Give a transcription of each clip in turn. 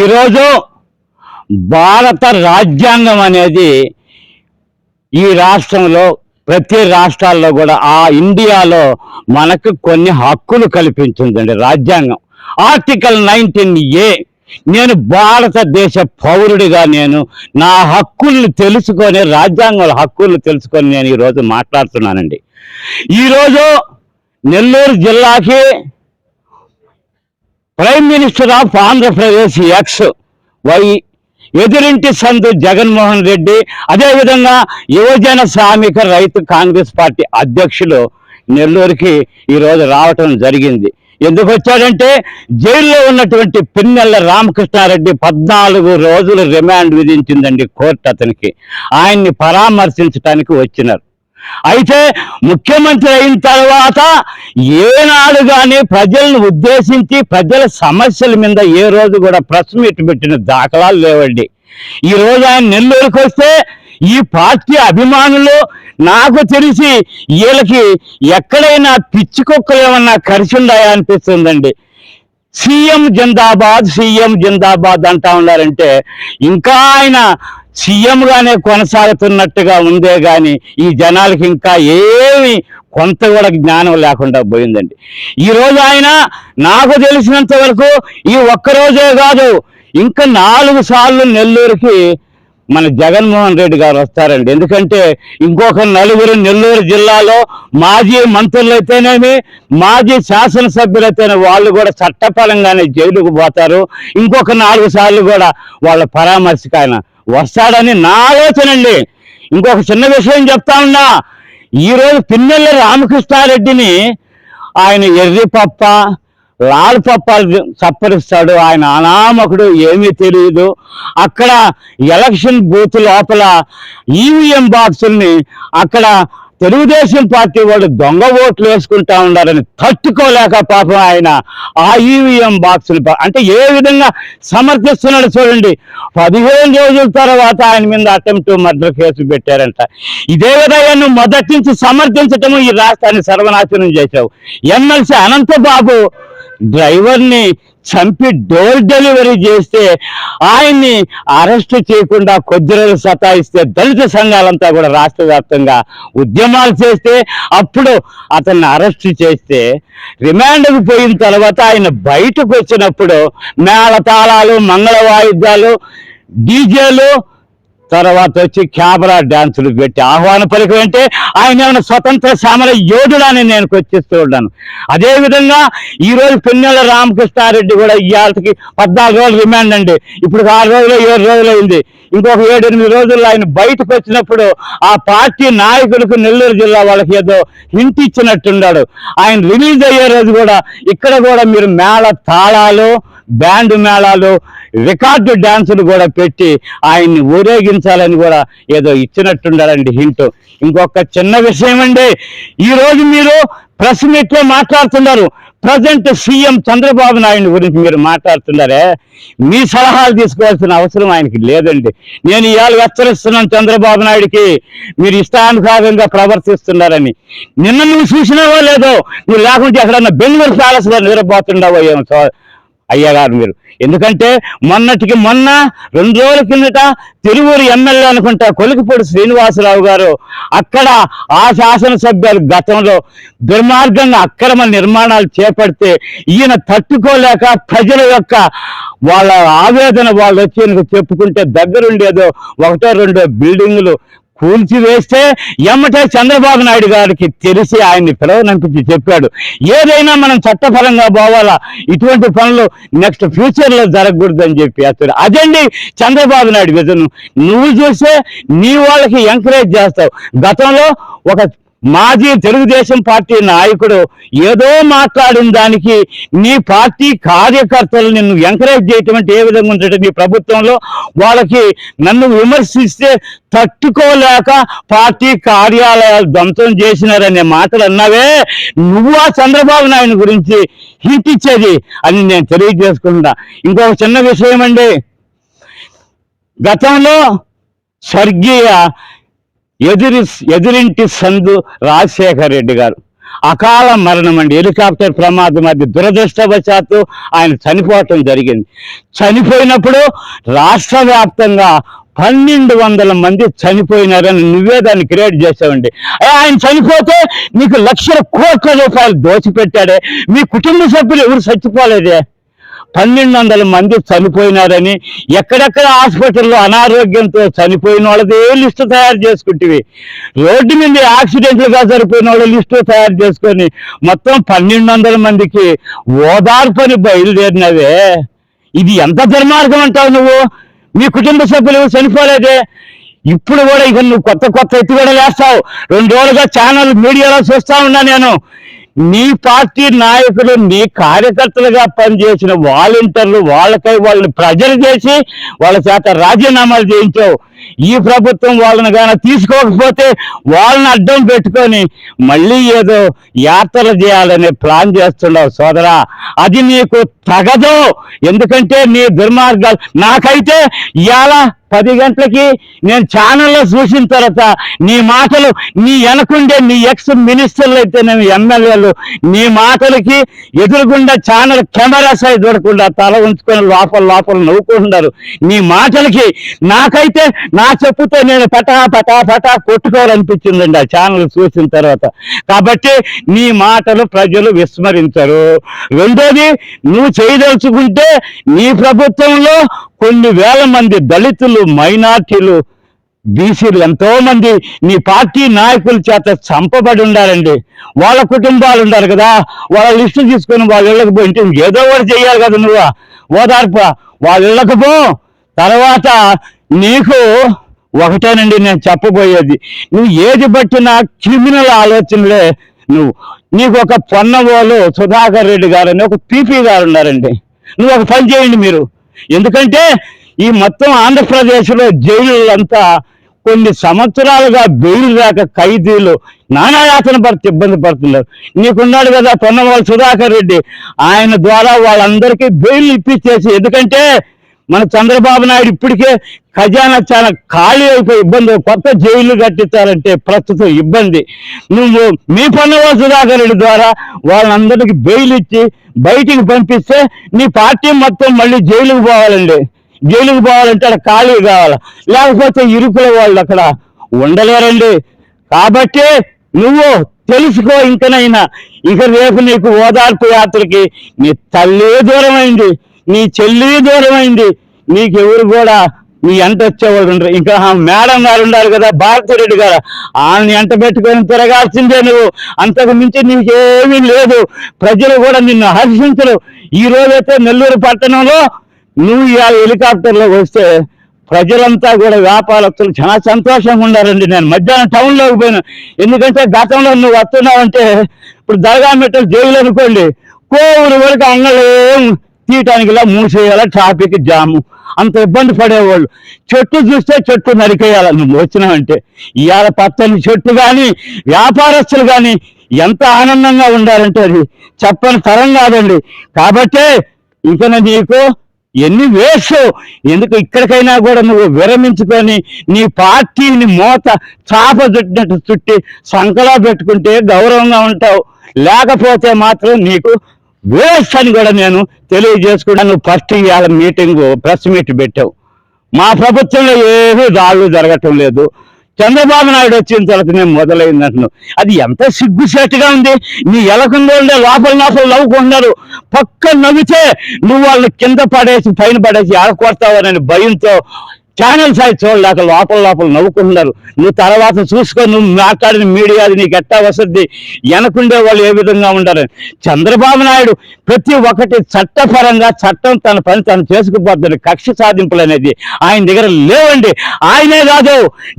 ఈరోజు భారత రాజ్యాంగం అనేది ఈ రాష్ట్రంలో ప్రతి రాష్ట్రాల్లో కూడా ఆ ఇండియాలో మనకు కొన్ని హక్కులు కల్పించిందండి రాజ్యాంగం. ఆర్టికల్ నైన్టీన్ ఏ నేను భారతదేశ పౌరుడిగా నేను నా హక్కుల్ని తెలుసుకొని రాజ్యాంగంలో హక్కుల్ని తెలుసుకొని నేను ఈరోజు మాట్లాడుతున్నానండి. ఈరోజు నెల్లూరు జిల్లాకి prime minister of Andhra Pradesh ex వై ఎదురింటి సందు జగన్మోహన్ రెడ్డి అదేవిధంగా యువజన శ్రామిక రైతు కాంగ్రెస్ పార్టీ అధ్యక్షులు నెల్లూరుకి ఈరోజు రావటం జరిగింది. ఎందుకు వచ్చాడంటే జైల్లో ఉన్నటువంటి పిన్నెల్ల రామకృష్ణారెడ్డి పద్నాలుగు రోజులు రిమాండ్ విధించిందండి కోర్టు అతనికి. ఆయన్ని పరామర్శించడానికి వచ్చినారు. అయితే ముఖ్యమంత్రి అయిన తర్వాత ఏనాడు కానీ ప్రజలను ఉద్దేశించి ప్రజల సమస్యల మీద ఏ రోజు కూడా ప్రెస్ మీట్ పెట్టిన దాఖలాలు లేవండి. ఈ రోజు ఆయన నెల్లూరుకు వస్తే ఈ పార్టీ అభిమానులు నాకు తెలిసి వీళ్ళకి ఎక్కడైనా పిచ్చి కుక్కలు ఏమన్నా కలిసి ఉన్నాయా అనిపిస్తుందండి. సీఎం జిందాబాద్ సీఎం జిందాబాద్ అంటా ఉన్నారంటే ఇంకా ఆయన సీఎంగానే కొనసాగుతున్నట్టుగా ఉందే కానీ ఈ జనాలకి ఇంకా ఏమి కొంత కూడా జ్ఞానం లేకుండా పోయిందండి. ఈ రోజు ఆయన నాకు తెలిసినంత వరకు ఈ ఒక్క రోజే కాదు ఇంకా నాలుగు సార్లు నెల్లూరుకి మన జగన్మోహన్ రెడ్డి గారు వస్తారండి. ఎందుకంటే ఇంకొక నలుగురు నెల్లూరు జిల్లాలో మాజీ మంత్రులు అయితేనేమి మాజీ శాసనసభ్యులైతేనే వాళ్ళు కూడా చట్టపరంగానే జైలుకు పోతారు. ఇంకొక నాలుగు సార్లు కూడా వాళ్ళ పరామర్శకు ఆయన వస్తాడని నా ఆలోచన అండి ఇంకొక చిన్న విషయం చెప్తా ఉన్నా. ఈరోజు పిన్నెల్ల రామకృష్ణారెడ్డిని ఆయన ఎర్రిపప్ప లాల్ పప్పాలు సప్పరిస్తాడు ఆయన అనామకుడు ఏమీ తెలియదు అక్కడ ఎలక్షన్ బూత్ లోపల ఈవీఎం బాక్సుల్ని అక్కడ తెలుగుదేశం పార్టీ వాళ్ళు దొంగ ఓట్లు వేసుకుంటా ఉన్నారని తట్టుకోలేక పాపం ఆయన ఆ ఈవీఎం బాక్సులు అంటే ఏ విధంగా సమర్థిస్తున్నాడు చూడండి. పదిహేను రోజుల తర్వాత ఆయన మీద అటెంప్ట్ మర్డర్ కేసు పెట్టారంట. ఇదే విధంగా నువ్వు మొదటి నుంచి సమర్థించటము ఈ రాష్ట్రాన్ని సర్వనాశనం చేశావు. ఎమ్మెల్సీ అనంతబాబు డ్రైవర్ని చంపి డోర్ డెలివరీ చేస్తే ఆయన్ని అరెస్ట్ చేయకుండా కొద్ది రోజులు సతాయిస్తే దళిత సంఘాలంతా కూడా రాష్ట్ర వ్యాప్తంగా ఉద్యమాలు చేస్తే అప్పుడు అతన్ని అరెస్ట్ చేస్తే రిమాండ్కి పోయిన తర్వాత ఆయన బయటకు వచ్చినప్పుడు మేళ తాళాలు మంగళ వాయిద్యాలు డీజేలు తర్వాత వచ్చి క్యాబరా డాన్సులు పెట్టి ఆహ్వాన పలికి అంటే ఆయన ఏమైనా స్వతంత్ర సామర యోధుడని నేను కొచ్చిస్తూ ఉన్నాను అదేవిధంగా ఈ రోజు పిన్నెల రామకృష్ణారెడ్డి కూడా ఇవాళకి పద్నాలుగు రోజులు రిమాండ్ అండి. ఇప్పుడు ఆరు రోజులు ఏడు రోజులు అయింది. ఇంకొక ఏడు ఎనిమిది రోజుల్లో ఆయన బయటకు వచ్చినప్పుడు ఆ పార్టీ నాయకులకు నెల్లూరు జిల్లా వాళ్ళకి ఏదో హింట్ ఇచ్చినట్టున్నాడు ఆయన రిలీజ్ అయ్యే రోజు కూడా ఇక్కడ కూడా మీరు మేళ తాళాలు బ్యాండ్ మేళాలు రికార్డు డ్యాన్సులు కూడా పెట్టి ఆయన్ని ఊరేగించాలని కూడా ఏదో ఇచ్చినట్టుండాలండి హింట్. ఇంకొక చిన్న విషయం అండి ఈ రోజు మీరు ప్రెస్ మీట్లో మాట్లాడుతున్నారు. ప్రజెంట్ సీఎం చంద్రబాబు నాయుడు గురించి మీరు మాట్లాడుతున్నారే. మీ సలహాలు తీసుకోవాల్సిన అవసరం ఆయనకి లేదండి. నేను ఇవాళ హెచ్చరిస్తున్నాను చంద్రబాబు నాయుడికి మీరు ఇష్టానుసారంగా ప్రవర్తిస్తున్నారని. నిన్న నువ్వు చూసినావో లేదో నువ్వు లేకుంటే ఎక్కడన్నా బెంగళూరు ప్యాలెస్లో నిద్రపోతుండవో ఏమో అయ్యగారు మీరు. ఎందుకంటే మొన్నటికి మొన్న రెండు రోజుల కిందట తిరువూరు ఎమ్మెల్యే అనుకుంటా కొలికిపూడి శ్రీనివాసరావు గారు అక్కడ ఆ శాసనసభ్యులు గతంలో దుర్మార్గంగా అక్రమ నిర్మాణాలు చేపడితే ఈయన తట్టుకోలేక ప్రజల యొక్క వాళ్ళ ఆవేదన వాళ్ళు వచ్చి చెప్పుకుంటే దగ్గరుండేదో ఒకటో రెండో బిల్డింగులు కూల్చివేస్తే ఎమ్మటే చంద్రబాబు నాయుడు గారికి తెలిసి ఆయన్ని పిలవనంపించి చెప్పాడు. ఏదైనా మనం చట్టపరంగా పోవాలా? ఇటువంటి పనులు నెక్స్ట్ ఫ్యూచర్లో జరగకూడదని చెప్పి అతడు. అదండి చంద్రబాబు నాయుడు విజన్ నువ్వు చూస్తే నీ వాళ్ళకి ఎంకరేజ్ చేస్తావు. గతంలో ఒక మాజీ తెలుగుదేశం పార్టీ నాయకుడు ఏదో మాట్లాడిన దానికి నీ పార్టీ కార్యకర్తలు నిన్ను ఎంకరేజ్ చేయటం అంటే ఏ విధంగా ఉంటుంది నీ ప్రభుత్వంలో వాళ్ళకి నన్ను విమర్శిస్తే తట్టుకోలేక పార్టీ కార్యాలయాలు ధ్వంసం చేసినారనే మాటలు అన్నావే. నువ్వు ఆ చంద్రబాబు నాయుడు గురించి హిట్ ఇచ్చేది అని నేను తెలియజేసుకుంటున్నా. ఇంకొక చిన్న విషయం అండి గతంలో స్వర్గీయ ఎదురి ఎదురింటి సందు రాజశేఖర రెడ్డి గారు. అకాల మరణం అండి. హెలికాప్టర్ ప్రమాదం అది దురదృష్టవశాత్తు ఆయన చనిపోవటం జరిగింది. చనిపోయినప్పుడు రాష్ట్ర వ్యాప్తంగా పన్నెండు వందల మంది చనిపోయినారని నువ్వే దాన్ని క్రియేట్ చేసావండి ఆయన చనిపోతే నీకు లక్షల కోట్ల రూపాయలు దోచిపెట్టాడే. మీ కుటుంబ సభ్యులు ఎవరు చచ్చిపోలేదే? పన్నెండు వందల మంది చనిపోయినారని ఎక్కడెక్కడ హాస్పిటల్లో అనారోగ్యంతో చనిపోయిన వాళ్ళది ఏ లిస్టు తయారు చేసుకుంటివి. రోడ్డు మీద యాక్సిడెంట్లుగా సరిపోయిన వాళ్ళ లిస్టు తయారు చేసుకొని మొత్తం పన్నెండు వందల మందికి ఓదార్పని బయలుదేరినవే. ఇది ఎంత దుర్మార్గం అంటావు నువ్వు? మీ కుటుంబ సభ్యులు చనిపోలేదే. ఇప్పుడు కూడా ఇక నువ్వు కొత్త కొత్త ఎత్తుగడ కూడా వేస్తావు రెండు రోజులుగా ఛానల్ మీడియాలో చూస్తా ఉన్నా నేను. నీ పార్టీ నాయకులు నీ కార్యకర్తలుగా పనిచేసిన వాలంటీర్లు వాళ్ళకై వాళ్ళని ప్రజలు చేసి వాళ్ళ చేత రాజీనామాలు చేయించావు. ఈ ప్రభుత్వం వాళ్ళని కానీ తీసుకోకపోతే వాళ్ళని అడ్డం పెట్టుకొని మళ్ళీ ఏదో యాత్రలు చేయాలనే ప్లాన్ చేస్తున్నావు సోదరా. అది నీకు తగదు. ఎందుకంటే నీ దుర్మార్గాలు నాకైతే ఇవాళ పది గంటలకి నేను ఛానల్లో చూసిన తర్వాత నీ మాటలు నీ వెనకుండే నీ ఎక్స్ మినిస్టర్లు అయితే నేను ఎమ్మెల్యేలు నీ మాటలకి ఎదురుగుండా ఛానల్ కెమెరా సైడ్ దొరకకుండా తల ఉంచుకొని లోపల లోపల నవ్వుకుంటున్నారు. నీ మాటలకి నాకైతే నా చెప్పుతో నేను పటా పటా పటా కొట్టుకోవాలనిపించిందండి ఆ ఛానల్ చూసిన తర్వాత. కాబట్టి నీ మాటలు ప్రజలు విస్మరించరు. రెండోది నువ్వు చేయదలుచుకుంటే నీ ప్రభుత్వంలో కొన్ని వేల మంది దళితులు మైనార్టీలు బీసీలు ఎంతో మంది నీ పార్టీ నాయకుల చేత చంపబడి ఉండారండి వాళ్ళ కుటుంబాలు ఉండాలి కదా. వాళ్ళ లిస్టు తీసుకొని వాళ్ళ ఇళ్ళకి పోయి ఏదో ఒకటి చేయాలి కదా నువ్వు. ఓదార్ప. వాళ్ళ ఇళ్ళకు పో. తర్వాత నీకు ఒకటేనండి నేను చెప్పబోయేది. నువ్వు ఏది బట్టిన క్రిమినల్ ఆలోచనలే నువ్వు. నీకు ఒక పొన్నవోలు సుధాకర్ రెడ్డి గారు అని ఒక పీపీ గారు ఉన్నారండి. నువ్వు ఒక పని చేయండి మీరు. ఎందుకంటే ఈ మొత్తం ఆంధ్రప్రదేశ్లో జైలులంతా కొన్ని సంవత్సరాలుగా బెయిల్ రాక ఖైదీలు నానాయాతన పడుతూ ఇబ్బంది పడుతున్నారు. నీకున్నాడు కదా పొన్నవాళ్ళు సుధాకర్ రెడ్డి. ఆయన ద్వారా వాళ్ళందరికీ బెయిల్ ఇప్పించేసి ఎందుకంటే మన చంద్రబాబు నాయుడు ఇప్పటికే ఖజానా చాలా ఖాళీ అయిపోయి ఇబ్బంది కొత్త జైలు కట్టించాలంటే ప్రస్తుతం ఇబ్బంది. నువ్వు మీ పన్నవాళ్ళ సుధాకర్ రెడ్డి ద్వారా వాళ్ళందరికీ బెయిల్ ఇచ్చి బయటికి పంపిస్తే నీ పార్టీ మొత్తం మళ్ళీ జైలుకు పోవాలండి. జైలుకు పోవాలంటే అక్కడ ఖాళీ కావాలి. లేకపోతే ఇరుకుల వాళ్ళు అక్కడ ఉండలేరండి. కాబట్టి నువ్వు తెలుసుకో ఇంకనైనా. ఇక రేపు నీకు ఓదార్పు యాత్రకి నీ తల్లి దూరమైంది. నీ చెల్లి దూరమైంది. నీకెవరు కూడా నీ ఎంట వచ్చేవాళ్ళు ఉండరు. ఇంకా మేడం గారు ఉన్నారు కదా భారతిరెడ్డి గారు. ఆమెని ఎంట పెట్టుకొని తిరగాల్సిందే నువ్వు. అంతకు మించి నీకేమీ లేదు. ప్రజలు కూడా నిన్ను హర్షించరు. ఈ రోజైతే నెల్లూరు పట్టణంలో నువ్వు ఇవాళ హెలికాప్టర్లో వస్తే ప్రజలంతా కూడా వ్యాపారస్తులు చాలా సంతోషంగా ఉండారండి నేను మధ్యాహ్నం టౌన్లోకి పోయినా. ఎందుకంటే గతంలో నువ్వు వస్తున్నావంటే ఇప్పుడు దర్గా మెట్టలు జైలు అనుకోండి. కోవులు వరకు అంగళం తీయటానికి ఇలా మూసేయాల ట్రాఫిక్ జాము. అంత ఇబ్బంది పడేవాళ్ళు. చెట్టు చూస్తే చెట్టు నరికేయాల నువ్వు వచ్చినావంటే. ఇవాళ పచ్చని చెట్టు కానీ వ్యాపారస్తులు కానీ ఎంత ఆనందంగా ఉండాలంటే అది చెప్పని తరం కాదండి. కాబట్టే ఇక నీకు ఎన్ని వేసు ఎందుకు ఇక్కడికైనా కూడా నువ్వు విరమించుకొని నీ పార్టీని మోత చాప చుట్టినట్టు చుట్టి సంకలా పెట్టుకుంటే గౌరవంగా ఉంటావు. లేకపోతే మాత్రం నీకు వేస్ట్ అని కూడా నేను తెలియజేసుకున్నాను. ఫస్ట్ ఇవాళ మీటింగ్ ప్రెస్ మీట్ పెట్టావు. మా ప్రభుత్వంలో ఏమీ దాడులు జరగటం లేదు. చంద్రబాబు నాయుడు వచ్చిన తర్వాత నేను మొదలైందంటున్నాను. అది ఎంత సిగ్గుసేటుగా ఉంది? నీ ఎలకుందో ఉండే లోపల లోపల నవ్వుకుంటున్నారు. పక్క నవ్వితే నువ్వు వాళ్ళని కింద పడేసి పైన పడేసి ఆడకొడతావనని భయంతో ఛానల్ సైడ్ చూడలేక లోపల లోపల నవ్వుకుంటున్నారు. నువ్వు తర్వాత చూసుకొని నువ్వు మాట్లాడిన మీడియా నీకు ఎట్టా వస్తుంది వెనకుండే వాళ్ళు ఏ విధంగా ఉండరు చంద్రబాబు నాయుడు ప్రతి ఒక్కటి చట్టపరంగా చట్టం తన పని తను చేసుకుపోతుంది కక్ష సాధింపులు అనేది ఆయన దగ్గర లేవండి. ఆయనే కాదు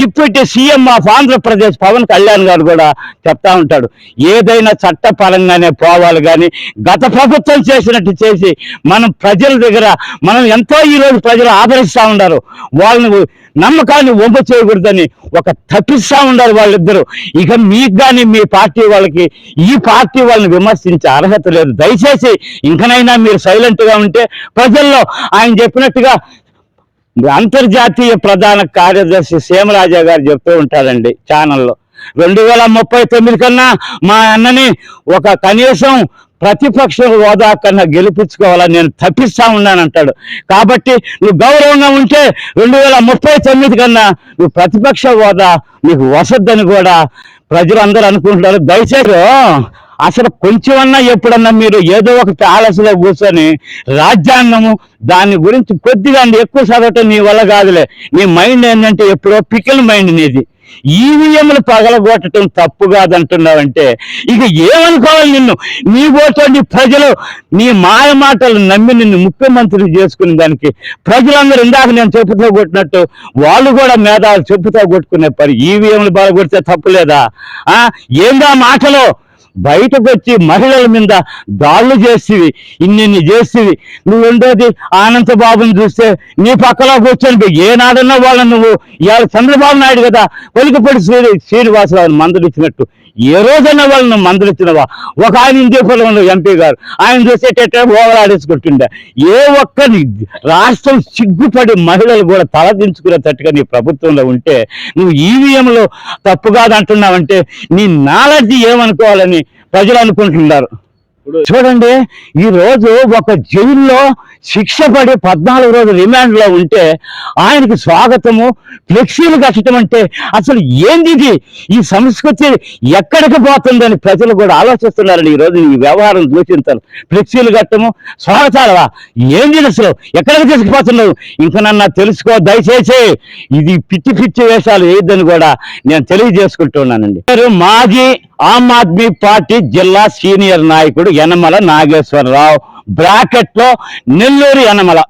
deputy CM of Andhra Pradesh Pawan Kalyan garu కూడా చెప్తా ఉంటాడు. ఏదైనా చట్టపరంగానే పోవాలి కానీ గత ప్రభుత్వం చేసినట్టు చేసి మనం ప్రజల దగ్గర మనం ఎంతో ఈ రోజు ప్రజలు ఆదరిస్తూ ఉన్నారు. వాళ్ళని నమ్మకాన్ని వంపు చేయకూడదని ఒక తప్పిస్తా ఉండాలి వాళ్ళిద్దరూ. ఇక మీకు కానీ మీ పార్టీ వాళ్ళకి ఈ పార్టీ వాళ్ళని విమర్శించే అర్హత లేదు. దయచేసి ఇంకనైనా మీరు సైలెంట్గా ఉంటే ప్రజల్లో ఆయన చెప్పినట్టుగా అంతర్జాతీయ ప్రధాన కార్యదర్శి సీమరాజా గారు చెప్తూ ఉంటారండి ఛానల్లో. రెండు వేల ముప్పై తొమ్మిది కన్నా మా అన్నని ఒక కనీసం ప్రతిపక్ష హోదా కన్నా గెలిపించుకోవాలని నేను తప్పిస్తా ఉన్నానంటాడు. కాబట్టి నువ్వు గౌరవంగా ఉంటే రెండు వేల ముప్పై తొమ్మిది కన్నా నువ్వు ప్రతిపక్ష హోదా నీకు వసద్దని కూడా ప్రజలు అందరూ అనుకుంటున్నారు. దయచేసి అసలు కొంచెమన్నా ఎప్పుడన్నా మీరు ఏదో ఒక ప్యాలెస్లో కూర్చొని రాజ్యాంగము దాని గురించి కొద్దిగా ఎక్కువ చదవటం నీ వల్ల కాదులే. నీ మైండ్ ఏంటంటే ఎప్పుడో పికిల్ మైండ్ నీది. ఈవీఎంలు పగలగొట్టడం తప్పు కాదంటున్నావంటే ఇక ఏమనుకోవాలి నిన్ను? నీ ఓటు ప్రజలు నీ మాయ మాటలు నమ్మి నిన్ను ముఖ్యమంత్రి చేసుకునే దానికి ప్రజలందరూ ఇందాక నేను చెప్పుతో కొట్టినట్టు వాళ్ళు కూడా మేధావులు చెప్పుతో కొట్టుకునే పని ఈవీఎంలు బాగా కొడితే తప్పులేదా ఆ? ఏందా మాటలు? బయటకు వచ్చి మహిళల మీద దాడులు చేసేవి ఇన్నిన్ని చేసేవి. నువ్వు ఉండేది ఆనంద బాబుని చూస్తే నీ పక్కలో కూర్చొని ఏనాడన్నా వాళ్ళని నువ్వు ఇవాళ చంద్రబాబు నాయుడు కదా కొలికపడి శ్రీ శ్రీనివాసరావుని మందలిచ్చినట్టు. ఏ రోజైనా వాళ్ళని మందలిచ్చినవా ఒక ఆయన ఇంజేపల్లి ఎంపీ గారు ఆయన చూసేటట్టే ఓవరాడేసుకుంటుండే ఏ ఒక్కరి రాష్ట్రం సిగ్గుపడి మహిళలు కూడా తలదించుకునేటట్టుగా నీ ప్రభుత్వంలో ఉంటే నువ్వు ఈవీఎంలో తప్పు కాదంటున్నావంటే నీ నాలెడ్జ్ ఏమనుకోవాలని ప్రజలు అనుకుంటున్నారు? చూడండి ఈ రోజు ఒక జైల్లో శిక్ష పడి పద్నాలుగు రోజులు రిమాండ్లో ఉంటే ఆయనకి స్వాగతము ఫ్లెక్సీలు కట్టడం అంటే అసలు ఏంది ఇది? ఈ సంస్కృతి ఎక్కడికి పోతుందని ప్రజలు కూడా ఆలోచిస్తున్నారని ఈ రోజు ఈ వ్యవహారం చూసింటారు. ఫ్లెక్సీలు కట్టము స్వాగతాలవా? ఏంది అసలు? ఎక్కడికి తీసుకుపోతున్నావు ఇంకా నన్ను తెలుసుకో దయచేసి ఇది పిచ్చి పిచ్చి వేషాలు వేయద్దని కూడా నేను తెలియజేసుకుంటున్నానండి. మాజీ ఆమ్ ఆద్మీ పార్టీ జిల్లా సీనియర్ నాయకుడు యనమల నాగేశ్వరరావు. బ్రాకెట్లో నెల్లూరు యనమల.